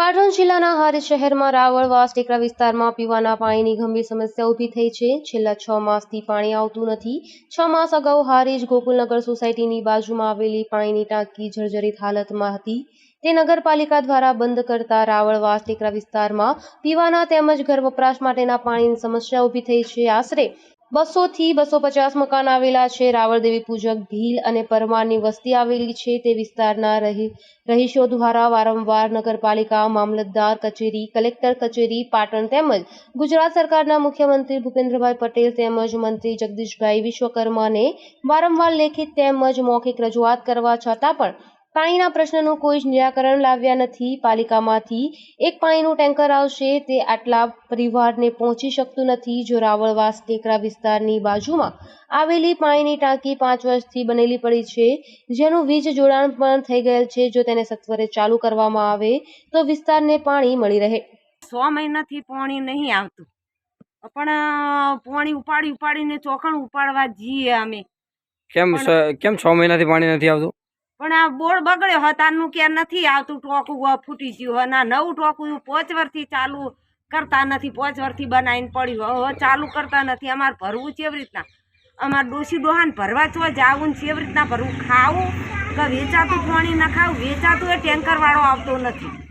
પાટણ જિલ્લાના હારી શહેરમાં રાવળવાસ ટેકરા વિસ્તારમાં પીવાના પાણીની ગંભીર સમસ્યા ઊભી થઈ છે. છેલ્લા છ માસથી પાણી આવતું નથી. છ માસ અગાઉ હારીજ ગોકુલનગર સોસાયટીની બાજુમાં આવેલી પાણીની ટાંકી જર્જરિત હાલતમાં હતી. તે નગરપાલિકા દ્વારા બંધ કરતા રાવળવાસ ટેકરા વિસ્તારમાં પીવાના તેમજ ઘર વપરાશ માટેના પાણીની સમસ્યા ઊભી થઈ છે. આશરે બસો થી બસો પચાસ મકાન આવેલા છે. રાવળદેવી પૂજક ભીલ અને પરમારની વસ્તી આવેલી છે. તે વિસ્તારના રહી, રહીશો દ્વારા વારંવાર નગરપાલિકા, મામલતદાર કચેરી, કલેક્ટર કચેરી, પાટણ તેમજ ગુજરાત સરકારના મુખ્યમંત્રી ભૂપેન્દ્રભાઈ પટેલ તેમજ મંત્રી જગદીશભાઈ વિશ્વકર્માને વારંવાર લેખિત તેમજ મૌખિક રજૂઆત કરવા છતાં પણ પાણીના પ્રશ્નનું કોઈ જ નિરાકરણ લાવ્યા નથી. પાલિકામાંથી એક પાણીનું ટેન્કર આવશે તે આટલા પરિવારને પહોંચી શકતું નથી. જો રાવળવાસ ટેકરા વિસ્તારની બાજુમાં આવેલી પાણીની ટાંકી પાંચ વર્ષથી બનેલી પડી છે જેનું વીજ જોડાણ પણ થઈ ગયેલ છે જો તેને સત્વરે ચાલુ કરવામાં આવે તો વિસ્તારને પાણી મળી રહે. સો મહિનાથી પાણી નહીં આવતું. પણ પાણી ઉપાડી ઉપાડીને ચોખણ ઉપાડવા જઈએ અમે. કેમ કેમ છ મહિનાથી પાણી નથી આવતું? પણ આ બોર્ડ બગડ્યો હતાનું કે નથી આવતું, ટોકું ફૂટી ગયું ના, નવું ટોકું પોચ વર્ષથી ચાલુ કરતા નથી પોચ વર્ષથી બનાવીને પડ્યું હવે ચાલુ કરતા નથી. અમારે ભરવું છે એવી રીતના. અમારે ડોસી ડોહાને ભરવા ચો જાવું છે એવી રીતના ભરવું. ખાવું કે વેચાતું પાણી ન ખાવું, વેચાતું એ ટેન્કરવાળો આવતો નથી.